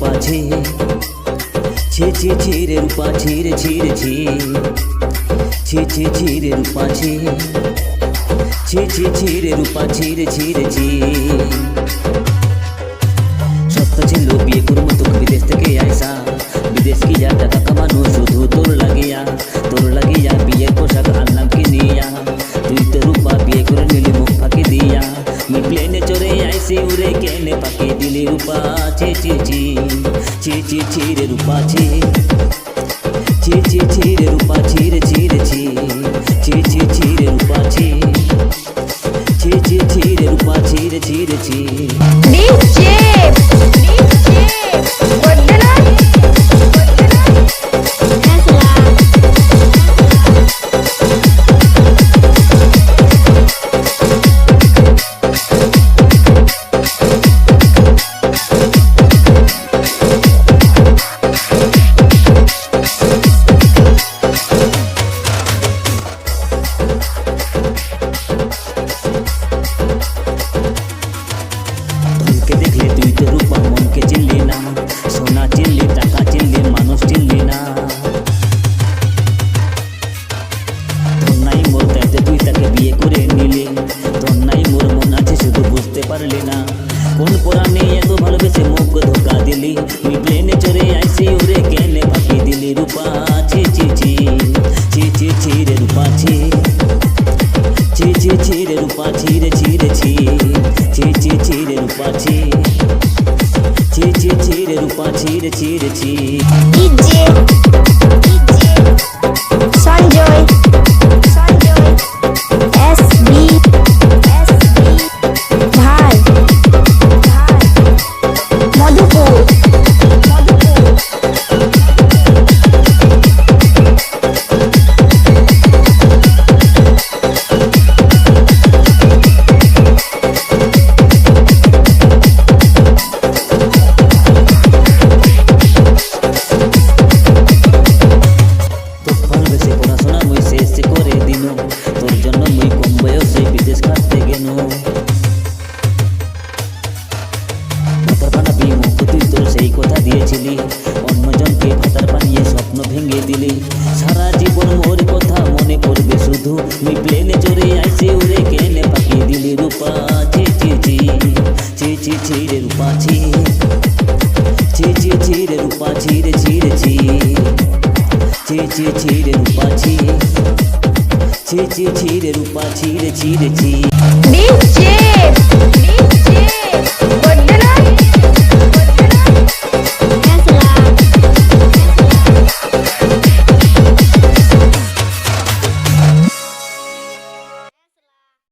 পাঝে ছে ছে ছিরে রূপা ছিরে ছিরে ছি ছে। ছে ছিরে রূপা ছে ছে ছিরে রূপা ছিরে ছিরে ছি। চড়ে আইসি উড়ে কেনে পাকি দিলি রূপা ছি ছি ছি ছি ছি রূপা ছি। পারলি না। কোন কোরআনে এত ভালোবেসে মুখ ধোকা দিলি? তুই প্লেনে চড়ে আইসি, ওরে কেনে ফাঁকি দিলি? রূপা, ছি ছি ছি ছি ছি ছি রে রূপা, ছি। ছি ছি ছি রে রূপা, ছি রে ছি রে, ছি। ছি ছি ছি রে রূপা, ছি। ছি ছি ছি রে রূপা, ছি রে ছি রে, ছি। দিয়েছিলি অন্যজনকে ভাতার বানিয়ে স্বপ্ন ভেঙে দিলি। সারা জীবন মোর কথা মনে পড়বে শুধু। মুই প্লেনে চড়ে আইসে উড়ে কেনে পাকি দিলি। রূপা, ছি ছি ছি ছি ছি ছি রে রূপা, ছি। ছি ছি ছি রে রূপা, ছি রে ছি রে, ছি। ছি ছি ছি রে রূপা, ছি। ছি ছি ছি রে রূপা, ছি রে ছি রে, ছি।